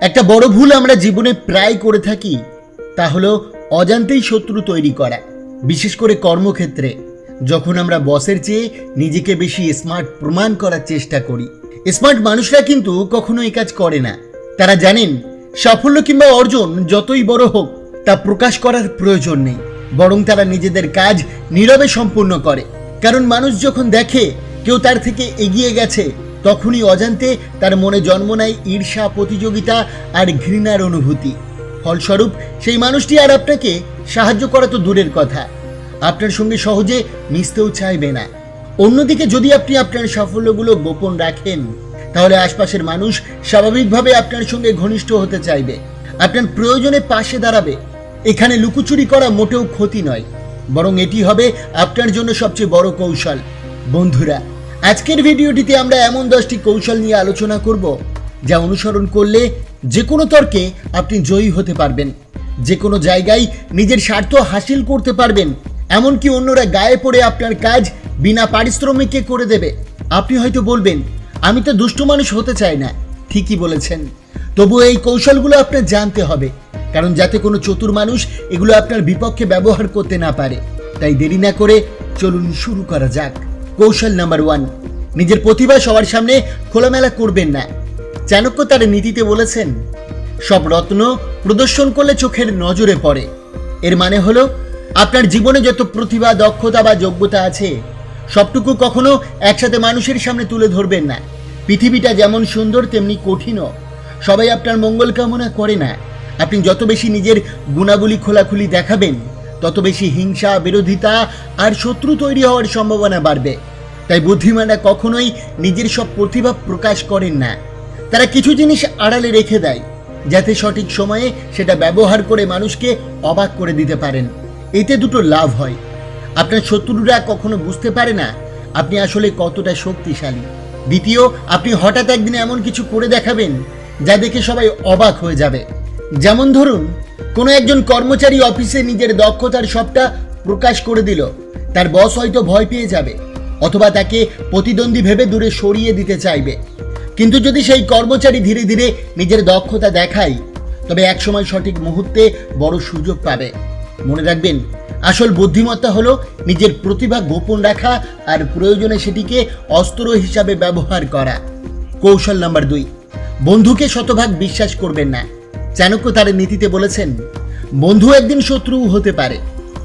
একটা বড় ভুল আমরা জীবনে প্রায় করে থাকি, তা হলো অজান্তেই শত্রু তৈরি করা, বিশেষ করে কর্মক্ষেত্রে। যখন আমরা বসের চেয়ে নিজেকে বেশি স্মার্ট প্রমাণ করার চেষ্টা করি। স্মার্ট মানুষরা কিন্তু কখনো এই কাজ করে না। তারা জানেন, সাফল্য কিংবা অর্জন যতই বড় হোক, তা প্রকাশ করার প্রয়োজন নেই। বরং তারা নিজেদের কাজ নীরবে সম্পূর্ণ করে। কারণ মানুষ যখন দেখে কেউ তার থেকে এগিয়ে গেছে তখনই অজান্তে তার মনে জন্ম নেয় ঈর্ষা প্রতিযোগিতা আর ঘৃণার অনুভূতি। ফলস্বরূপ, সেই মানুষটি আর আপনাকে সাহায্য করা তো দূরের কথা। আপনার সঙ্গে সহজে মিশতেও চাইবে না। অন্যদিকে যদি আপনি আপনার সাফল্যগুলো গোপন রাখেন, তাহলে আশপাশের মানুষ স্বাভাবিকভাবে আপনার সঙ্গে ঘনিষ্ঠ হতে চাইবে। আপনার প্রয়োজনে পাশে দাঁড়াবে। এখানে লুকোচুরি করা মোটেও ক্ষতি নয়। বরং এটি হবে আপনার জন্য সবচেয়ে বড় কৌশল। বন্ধুরা আজকের ভিডিওটিতে আমরা এমন দশটি কৌশল নিয়ে আলোচনা করব, যা অনুসরণ করলে যে কোনো তর্কে আপনি জয়ী হতে পারবেন। যে কোনো জায়গায় নিজের স্বার্থ হাসিল করতে পারবেন, এমনকি অন্যরা গায়ে পড়ে আপনার কাজ বিনা পারিশ্রমিকে করে দেবে। আপনি হয়তো বলবেন, আমি তো দুষ্ট মানুষ হতে চাই না। ঠিকই বলেছেন। তবু এই কৌশলগুলো আপনার জানতে হবে, কারণ যাতে কোনো চতুর মানুষ এগুলো আপনার বিপক্ষে ব্যবহার করতে না পারে। তাই দেরি না করে চলুন শুরু করা যাক। কৌশল নাম্বার ওয়ান। নিজের প্রতিভা সবার সামনে খোলামেলা করবেন না। চাণক্য তার নীতিতে বলেছেন, সব রত্ন প্রদর্শন করলে চোখের নজরে পড়ে। এর মানে হলো, আপনার জীবনে যত প্রতিভা, দক্ষতা বা যোগ্যতা আছে, সবটুকু কখনো একসাথে মানুষের সামনে তুলে ধরবেন না। পৃথিবীটা যেমন সুন্দর, তেমনি কঠিনও। সবাই আপনার মঙ্গল কামনা করে না। আপনি যত বেশি নিজের গুণাবলী খোলাখুলি দেখাবেন, তত বেশি হিংসা, বিরোধিতা আর শত্রু তৈরি হওয়ার সম্ভাবনা বাড়বে। তাই বুদ্ধিমানরা কখনোই নিজের সব প্রতিভা প্রকাশ করেন না। তারা কিছু জিনিস আড়ালে রেখে দেয়, যাতে সঠিক সময়ে সেটা ব্যবহার করে মানুষকে অবাক করে দিতে পারেন। এতে দুটো লাভ হয়। আপনার শত্রুরা কখনো বুঝতে পারে না আপনি আসলে কতটা শক্তিশালী। দ্বিতীয়, আপনি হঠাৎ একদিন এমন কিছু করে দেখাবেন যা দেখে সবাই অবাক হয়ে যাবে। যেমন ধরুন, কোনো একজন কর্মচারী অফিসে নিজের দক্ষতার সবটা প্রকাশ করে দিল। তার বস হয়তো ভয় পেয়ে যাবে। অথবা তাকে প্রতিদ্বন্দ্বী ভেবে দূরে সরিয়ে দিতে চাইবে। কিন্তু যদি সেই কর্মচারী ধীরে ধীরে নিজের দক্ষতা দেখায়, তবে একসময় সঠিক মুহূর্তে বড় সুযোগ পাবে। মনে রাখবেন, আসল বুদ্ধিমত্তা হলো নিজের প্রতিভা গোপন রাখা আর প্রয়োজনে সেটিকে অস্ত্র হিসাবে ব্যবহার করা। কৌশল নাম্বার দুই, বন্ধুকে শতভাগ বিশ্বাস করবেন না। চাণক্য তার নীতিতে বলেছেন, বন্ধু একদিন শত্রু হতে পারে।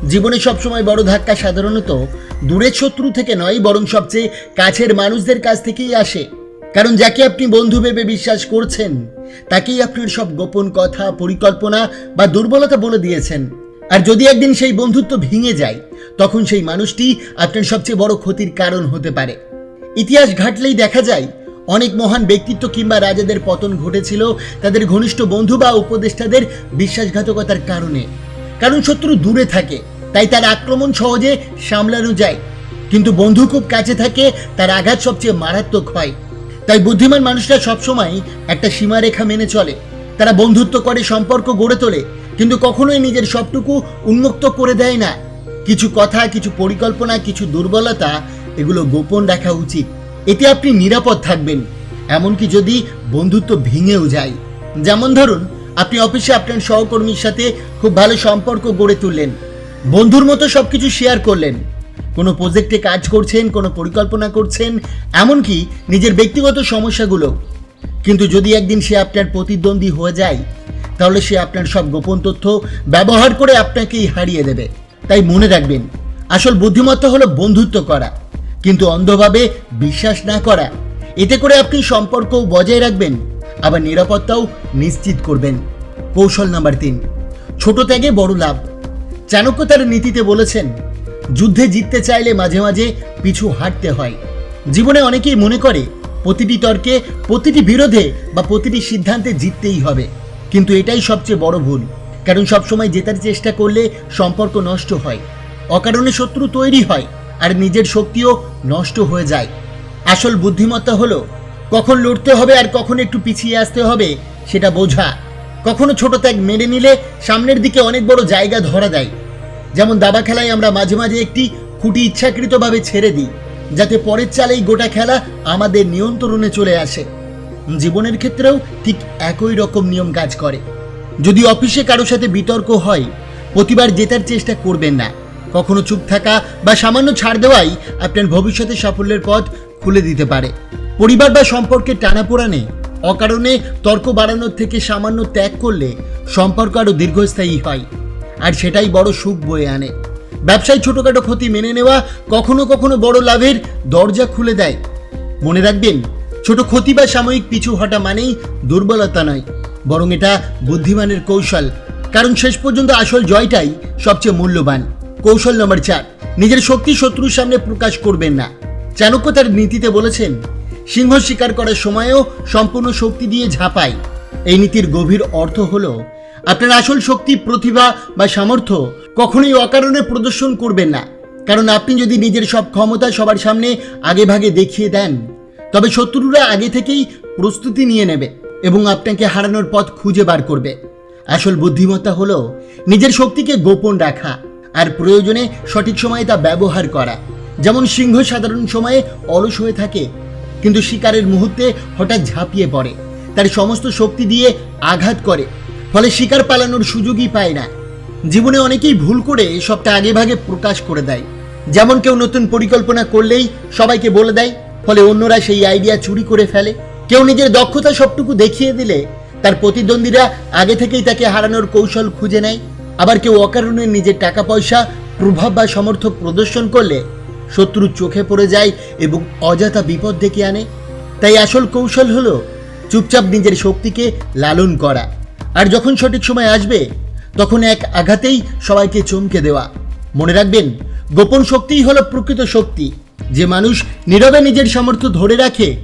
জীবনে সবসময় বড় ধাক্কা সাধারণত দূরের শত্রু থেকে নয়, বরং সবচেয়ে কাছের মানুষদের কাছ থেকেই আসে। কারণ যাকে আপনি বন্ধু ভেবে বিশ্বাস করছেন, তাকেই আপনার সব গোপন কথা, পরিকল্পনা বা দুর্বলতা বলে দিয়েছেন। আর যদি একদিন সেই বন্ধুত্ব ভেঙে যায়, তখন সেই মানুষটি আপনার সবচেয়ে বড় ক্ষতির কারণ হতে পারে। ইতিহাস ঘাটলেই দেখা যায়, অনেক মহান ব্যক্তিত্ব কিংবা রাজাদের পতন ঘটেছিল তাদের ঘনিষ্ঠ বন্ধু বা উপদেষ্টাদের বিশ্বাসঘাতকতার কারণে। কারণ শত্রু দূরে থাকে তাই তার আক্রমণ সহজে সামলানো যায়। কিন্তু বন্ধু খুব কাছে থাকে, তার আঘাত সবচেয়ে মারাত্মক হয়। তাই বুদ্ধিমান মানুষরা সবসময় একটা সীমারেখা মেনে চলে। তারা বন্ধুত্ব করে, সম্পর্ক গড়ে তোলে, কিন্তু কখনোই নিজের সবটুকু উন্মুক্ত করে দেয় না। কিছু কথা, কিছু পরিকল্পনা, কিছু দুর্বলতা, এগুলো গোপন রাখা উচিত। এতে আপনি নিরাপদ থাকবেন। এমনকি যদি বন্ধুত্ব ভেঙেও যায়। যেমন ধরুন, আপনি অফিসে আপনার সহকর্মীর সাথে খুব ভালো সম্পর্ক গড়ে তুললেন। বন্ধুর মতো সবকিছু শেয়ার করলেন। কোনো প্রজেক্টে কাজ করছেন, কোনো পরিকল্পনা করছেন, এমনকি নিজের ব্যক্তিগত সমস্যাগুলো। কিন্তু যদি একদিন সে আপনার প্রতিদ্বন্দ্বী হয়ে যায়, তাহলে সে আপনার সব গোপন তথ্য ব্যবহার করে আপনাকেই হারিয়ে দেবে। তাই মনে রাখবেন, আসল বুদ্ধিমত্তা হলো বন্ধুত্ব করা। কিন্তু অন্ধভাবে বিশ্বাস না করা, এতে করে আপনি সম্পর্ক বজায় রাখবেন, আবার নিরাপত্তাও নিশ্চিত করবেন। কৌশল নাম্বার তিন, ছোট ত্যাগে বড় লাভ। চাণক্য তার নীতিতে বলেছেন, যুদ্ধে জিততে চাইলে মাঝে মাঝে পিছু হাঁটতে হয়। জীবনে অনেকেই মনে করে, প্রতিটি তর্কে, প্রতিটি বিরোধে বা প্রতিটি সিদ্ধান্তে জিততেই হবে। কিন্তু এটাই সবচেয়ে বড় ভুল, কারণ সবসময় জেতার চেষ্টা করলে সম্পর্ক নষ্ট হয়, অকারণে শত্রু তৈরি হয়, আর নিজের শক্তিও নষ্ট হয়ে যায়। আসল বুদ্ধিমত্তা হলো, কখন লড়তে হবে আর কখন একটু পিছিয়ে আসতে হবে, সেটা বোঝা। কখনো ছোট ত্যাগ মেনে নিলে সামনের দিকে অনেক বড় জায়গা ধরা দেয়। যেমন দাবা খেলায় আমরা মাঝে মাঝে একটি খুঁটি ইচ্ছাকৃতভাবে ছেড়ে দিই, যাতে পরের চালেই গোটা খেলা আমাদের নিয়ন্ত্রণে চলে আসে। জীবনের ক্ষেত্রেও ঠিক একই রকম নিয়ম কাজ করে। যদি অফিসে কারও সাথে বিতর্ক হয়, প্রতিবার জেতার চেষ্টা করবেন না। কখনো চুপ থাকা বা সামান্য ছাড় দেওয়াই আপনার ভবিষ্যতে সাফল্যের পথ খুলে দিতে পারে। পরিবার বা সম্পর্কে সম্পর্কের টানাপোড়ানে অকারণে তর্ক বাড়ানোর থেকে সামান্য ত্যাগ করলে সম্পর্ক আরও দীর্ঘস্থায়ী হয়। আর সেটাই বড় সুখ বয়ে আনে। ব্যবসায় ছোটখাটো ক্ষতি মেনে নেওয়া কখনো কখনো বড় লাভের দরজা খুলে দেয়। মনে রাখবেন, ছোট ক্ষতি বা সাময়িক পিছু হটা মানেই দুর্বলতা নয়, বরং এটা বুদ্ধিমানের কৌশল। কারণ শেষ পর্যন্ত আসল জয়টাই সবচেয়ে মূল্যবান। কৌশল নম্বর চার, নিজের শক্তি শত্রুর সামনে প্রকাশ করবেন না। চাণক্য তার নীতিতে বলেছেন সিংহ শিকার করার সময়ও সম্পূর্ণ শক্তি দিয়ে ঝাঁপায় এই নীতির গভীর অর্থ হলো, আপনার আসল শক্তি, প্রতিভা বা সামর্থ্য কখনোই অকারণে প্রদর্শন করবেন না। কারণ আপনি যদি নিজের সব ক্ষমতা সবার সামনে আগে ভাগে দেখিয়ে দেন, তবে শত্রুরা আগে থেকেই প্রস্তুতি নিয়ে নেবে এবং আপনাকে হারানোর পথ খুঁজে বার করবে। আসল বুদ্ধিমত্তা হলো নিজের শক্তিকে গোপন রাখা আর প্রয়োজনে সঠিক সময়ে তা ব্যবহার করা। যেমন সিংহ সাধারণ সময়ে অলস হয়ে থাকে কিন্তু শিকারের মুহূর্তে হঠাৎ ঝাঁপিয়ে পড়ে। তার সমস্ত শক্তি দিয়ে আঘাত করে, ফলে শিকার পালানোর সুযোগই পায় না। জীবনে অনেকেই ভুল করে সবটা আগে ভাগে প্রকাশ করে দেয়। যেমন কেউ নতুন পরিকল্পনা করলেই সবাইকে বলে দেয়, ফলে অন্যরা সেই আইডিয়া চুরি করে ফেলে। কেউ নিজের দক্ষতা সবটুকু দেখিয়ে দিলে, তার প্রতিদ্বন্দ্বীরা আগে থেকেই তাকে হারানোর কৌশল খুঁজে নেয়। আবার কেউ অকারণে নিজের টাকা পয়সা প্রভাব বা সমর্থ প্রদর্শন করলে শত্রুর চোখে পড়ে যায় এবং অযথা বিপদ ডেকে আনে। তাই আসল কৌশল হলো চুপচাপ নিজের শক্তিকে লালন করা। আর যখন সঠিক সময় আসবে, তখন এক আঘাতেই সবাইকে চমকে দেওয়া। মনে রাখবেন, গোপন শক্তিই হলো প্রকৃত শক্তি। যে মানুষ নীরবে নিজের সামর্থ্য ধরে রাখে,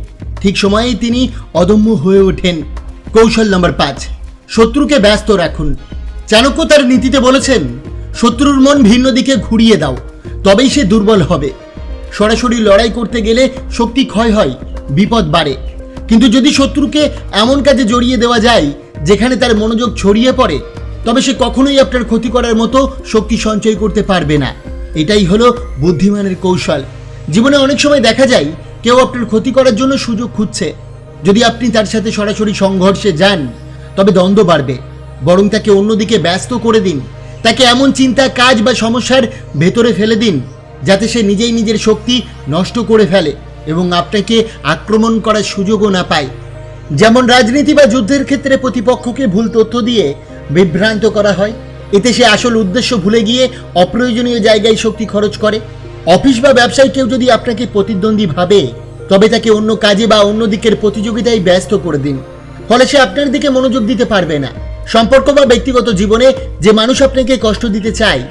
ঠিক সময়েই তিনি অদম্য হয়ে ওঠেন। কৌশল নম্বর পাঁচ, শত্রুকে ব্যস্ত রাখুন। চাণক্য তার নীতিতে বলেছেন, শত্রুর মন ভিন্ন দিকে ঘুরিয়ে দাও। তবেই সে দুর্বল হবে। সরাসরি লড়াই করতে গেলে শক্তি ক্ষয় হয়, বিপদ বাড়ে। কিন্তু যদি শত্রুকে এমন কাজে জড়িয়ে দেওয়া যায়, যেখানে তার মনোযোগ ছড়িয়ে পড়ে, তবে সে কখনোই আপনার ক্ষতি করার মতো শক্তি সঞ্চয় করতে পারবে না। এটাই হলো বুদ্ধিমানের কৌশল। জীবনে অনেক সময় দেখা যায়, কেউ আপনার ক্ষতি করার জন্য সুযোগ খুঁজছে। যদি আপনি তার সাথে সরাসরি সংঘর্ষে যান, তবে দ্বন্দ্ব বাড়বে। বরং তাকে অন্যদিকে ব্যস্ত করে দিন। তাকে এমন চিন্তা, কাজ বা সমস্যার ভেতরে ফেলে দিন, যাতে সে নিজেই নিজের শক্তি নষ্ট করে ফেলে এবং আপনাকে আক্রমণ করার সুযোগও না পায়। যেমন রাজনীতি বা যুদ্ধের ক্ষেত্রে প্রতিপক্ষকে ভুল তথ্য দিয়ে বিভ্রান্ত করা হয়, এতে সে আসল উদ্দেশ্য ভুলে গিয়ে অপ্রয়োজনীয় জায়গায় শক্তি খরচ করে। অফিস বা ব্যবসায় কেউ যদি আপনাকে প্রতিদ্বন্দ্বী ভাবে, তবে তাকে অন্য কাজে বা অন্য দিকের প্রতিযোগিতায় ব্যস্ত করে দিন, ফলে সে আপনার দিকে মনোযোগ দিতে পারবে না। সম্পর্ক বা ব্যক্তিগত জীবনে যে মানুষ আপনাকে কষ্ট দিতে চায়,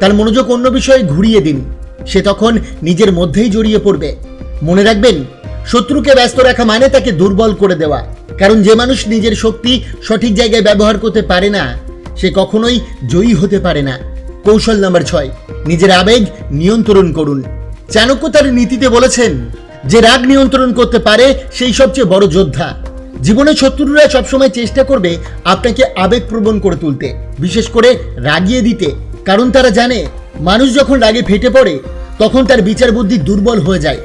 তার মনোযোগ অন্য বিষয়ে ঘুরিয়ে দিন। সে তখন নিজের মধ্যেই জড়িয়ে পড়বে। মনে রাখবেন, শত্রুকে ব্যস্ত রাখা মানে তাকে দুর্বল করে দেওয়া। কারণ যে মানুষ নিজের শক্তি সঠিক জায়গায় ব্যবহার করতে পারে না, সে কখনোই জয়ী হতে পারে না। কৌশল নাম্বার ছয়, নিজের আবেগ নিয়ন্ত্রণ করুন। চাণক্য তার নীতিতে বলেছেন, যে রাগ নিয়ন্ত্রণ করতে পারে, সেই সবচেয়ে বড় যোদ্ধা। জীবনে শত্রুরা সবসময় চেষ্টা করবে আপনাকে আবেগপ্রবণ করে তুলতে, বিশেষ করে রাগিয়ে দিতে। কারণ তারা জানে, মানুষ যখন রাগে ফেটে পড়ে, তখন তার বিচার বুদ্ধি দুর্বল হয়ে যায়,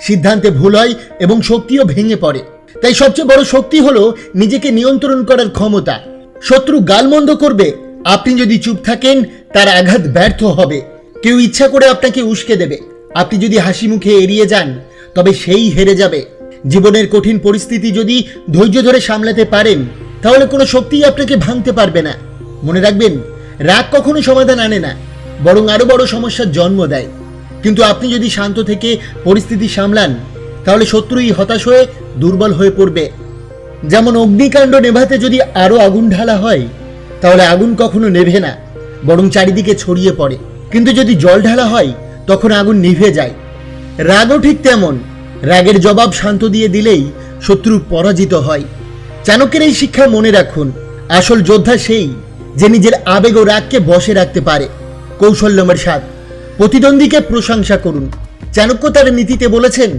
সিদ্ধান্তে ভুল হয় এবং শক্তিও ভেঙে পড়ে। তাই সবচেয়ে বড় শক্তি হলো নিজেকে নিয়ন্ত্রণ করার ক্ষমতা। শত্রু গালমন্দ করবে, আপনি যদি চুপ থাকেন, তার আঘাত ব্যর্থ হবে। কেউ ইচ্ছা করে আপনাকে উস্কে দেবে। আপনি যদি হাসি মুখে এড়িয়ে যান, তবে সেই হেরে যাবে। জীবনের কঠিন পরিস্থিতি যদি ধৈর্য ধরে সামলাতে পারেন, তাহলে কোনো শক্তিই আপনাকে ভাঙতে পারবে না। মনে রাখবেন, রাগ কখনো সমাধান আনে না, বরং আরও বড় সমস্যার জন্ম দেয়। কিন্তু আপনি যদি শান্ত থেকে পরিস্থিতি সামলান, তাহলে শত্রুই হতাশ হয়ে দুর্বল হয়ে পড়বে। যেমন অগ্নিকাণ্ড নেভাতে যদি আরও আগুন ঢালা হয়, তাহলে আগুন কখনো নেভে না, বরং চারিদিকে ছড়িয়ে পড়ে। কিন্তু যদি জল ঢালা হয়, তখন আগুন নিভে যায়। রাগও ঠিক তেমন রাগের জবাব শান্ত দিয়ে দিলেই শত্রু পরাজিত হয়। চাণক্যের এই শিক্ষা মনে রাখুন, আসল যোদ্ধা সেই যে নিজের আবেগ ও রাগকে বশে রাখতে পারে। কৌশল নম্বর সাত প্রতিদ্বন্দ্বীকে প্রশংসা করুন। চাণক্য তার নীতিতে বলেছেন,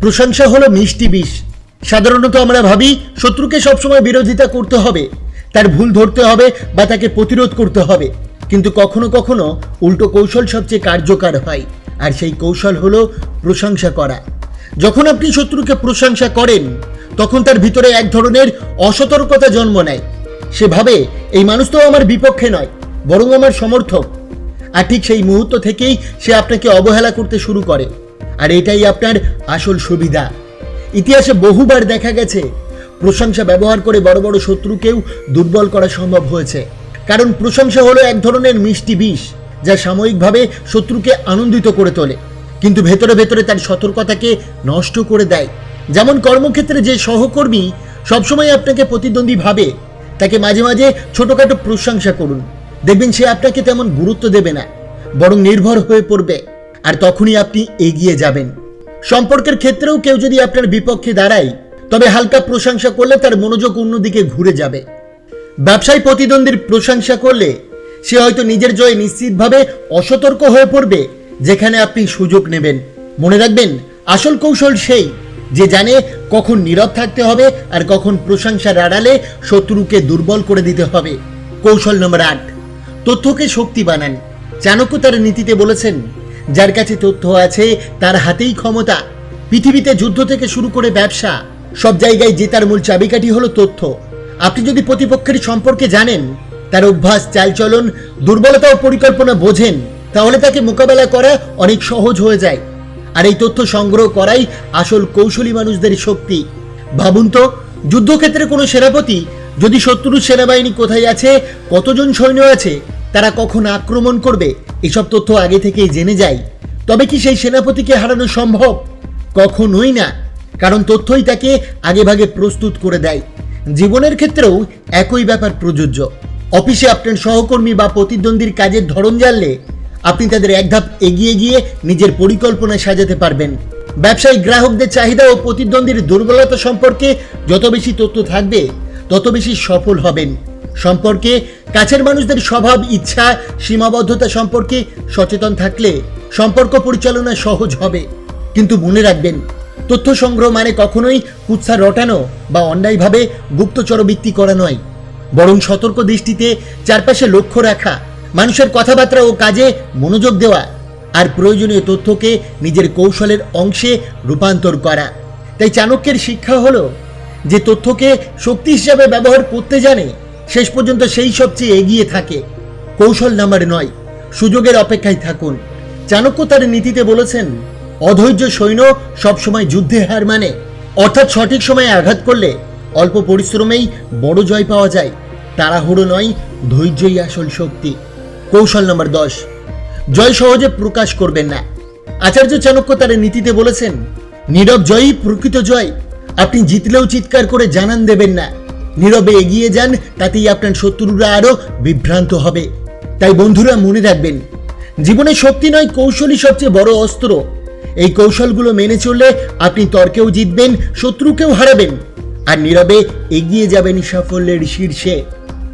প্রশংসা হলো মিষ্টি বিষ। সাধারণত আমরা ভাবি, শত্রুকে সবসময় বিরোধিতা করতে হবে, তার ভুল ধরতে হবে বা তাকে প্রতিরোধ করতে হবে। কিন্তু কখনো কখনো উল্টো কৌশল সবচেয়ে কার্যকর হয়, আর সেই কৌশল হলো প্রশংসা করা। যখন আপনি শত্রুকে প্রশংসা করেন, তখন তার ভিতরে এক ধরনের অসতর্কতা জন্ম নেয়। সে ভাবে এই মানুষ তো আমার বিপক্ষে নয়, বরং আমার সমর্থক। আর ঠিক সেই মুহূর্ত থেকেই সে আপনাকে অবহেলা করতে শুরু করে। আর এটাই আপনার আসল সুবিধা। ইতিহাসে বহুবার দেখা গেছে, প্রশংসা ব্যবহার করে বড় বড় শত্রুকেও দুর্বল করা সম্ভব হয়েছে। কারণ প্রশংসা হলো এক ধরনের মিষ্টি বিষ, যা সাময়িকভাবে শত্রুকে আনন্দিত করে তোলে। কিন্তু ভেতরে ভেতরে তার সতর্কতাকে নষ্ট করে দেয়। যেমন কর্মক্ষেত্রে যে সহকর্মী সবসময় আপনাকে প্রতিদ্বন্দ্বী ভাবে, তাকে মাঝে মাঝে ছোটখাটো প্রশংসা করুন। দেখবেন সে আপনাকে তেমন গুরুত্ব দেবে না, বরং নির্ভর হয়ে পড়বে, আর তখনই আপনি এগিয়ে যাবেন। সম্পর্কের ক্ষেত্রেও কেউ যদি আপনার বিপক্ষে দাঁড়ায়, তবে হালকা প্রশংসা করলে তার মনোযোগ অন্যদিকে ঘুরে যাবে। ব্যবসায়ী প্রতিদ্বন্দ্বীর প্রশংসা করলে সে হয়তো নিজের জয়ে নিশ্চিতভাবে অসতর্ক হয়ে পড়বে যেখানে আপনি সুযোগ নেবেন। মনে রাখবেন, আসল কৌশল সেই যে জানে কখন নীরব থাকতে হবে আর কখন প্রশংসার আড়ালে শত্রুকে দুর্বল করে দিতে হবে। কৌশল নম্বর আট, তথ্যকে শক্তি বানান। চাণক্য তার নীতিতে বলেছেন, যার কাছে তথ্য আছে, তার হাতেই ক্ষমতা। পৃথিবীতে যুদ্ধ থেকে শুরু করে ব্যবসা, সব জায়গায় জেতার মূল চাবিকাঠি হলো তথ্য। আপনি যদি প্রতিপক্ষের সম্পর্কে জানেন, তার অভ্যাস, চালচলন, দুর্বলতা ও পরিকল্পনা বোঝেন তাহলে তাকে মোকাবেলা করা অনেক সহজ হয়ে যায়। আর এই তথ্য সংগ্রহ করাই আসল কৌশলী মানুষদের শক্তি। ভাবুন তো, যুদ্ধক্ষেত্রে কোনো সেনাপতি, যদি শত্রুর সেনাবাহিনী কোথায় আছে, কতজন সৈন্য আছে, তারা কখন আক্রমণ করবে, এসব তথ্য আগে থেকেই জেনে যায়। তবে কি সেই সেনাপতিকে হারানো সম্ভব? কখনোই না। কারণ তথ্যই তাকে আগেভাগে প্রস্তুত করে দেয়। জীবনের ক্ষেত্রেও একই ব্যাপার প্রযোজ্য। অফিসে আপনার সহকর্মী বা প্রতিদ্বন্দ্বীর কাজের ধরন জানলে আপনি তাদের এক ধাপ এগিয়ে গিয়ে নিজের পরিকল্পনা সাজাতে পারবেন। ব্যবসায়ী গ্রাহকদের চাহিদা ও প্রতিদ্বন্দ্বীর দুর্বলতা সম্পর্কে যত বেশি তথ্য থাকবে, তত বেশি সফল হবেন। সম্পর্কে, কাছের মানুষদের স্বভাব, ইচ্ছা, সীমাবদ্ধতা সম্পর্কে সচেতন থাকলে সম্পর্ক পরিচালনা সহজ হবে। কিন্তু মনে রাখবেন, তথ্য সংগ্রহ মানে কখনোই কুৎসা রটানো বা অন্যায়ভাবে গুপ্তচরবৃত্তি করা নয়। বরং সতর্ক দৃষ্টিতে চারপাশে লক্ষ্য রাখা মানুষের কথাবার্তা ও কাজে মনোযোগ দেওয়া আর প্রয়োজনীয় তথ্যকে নিজের কৌশলের অংশে রূপান্তর করা। তাই চাণক্যের শিক্ষা হলো যে তথ্যকে শক্তি হিসাবে ব্যবহার করতে জানে শেষ পর্যন্ত সেই সবচেয়ে এগিয়ে থাকে। কৌশল নাম্বার নয়, সুযোগের অপেক্ষায় থাকুন। চাণক্য তার নীতিতে বলেছেন, অধৈর্য সৈন্য সবসময় যুদ্ধে হার মানে। অর্থাৎ সঠিক সময়ে আঘাত করলে অল্প পরিশ্রমেই বড় জয় পাওয়া যায়। তাড়াহুড়ো নয়, ধৈর্যই আসল শক্তি। কৌশল নম্বর দশ। জয় সহজে প্রকাশ করবেন না। আচার্য চাণক্য তার নীতিতে বলেছেন, নীরব জয়ই প্রকৃত জয়। আপনি জিতলেও চিৎকার করে জানান দেবেন না। নীরবে এগিয়ে যান, তাতেই আপনার শত্রুরা আরও বিভ্রান্ত হবে। তাই বন্ধুরা, মনে রাখবেন, জীবনে শক্তি নয়, কৌশলই সবচেয়ে বড় অস্ত্র। এই কৌশলগুলো মেনে চললে আপনি তর্কেও জিতবেন, শত্রুকেও হারাবেন। আর নীরবে এগিয়ে যাবেন সাফল্যের শীর্ষে।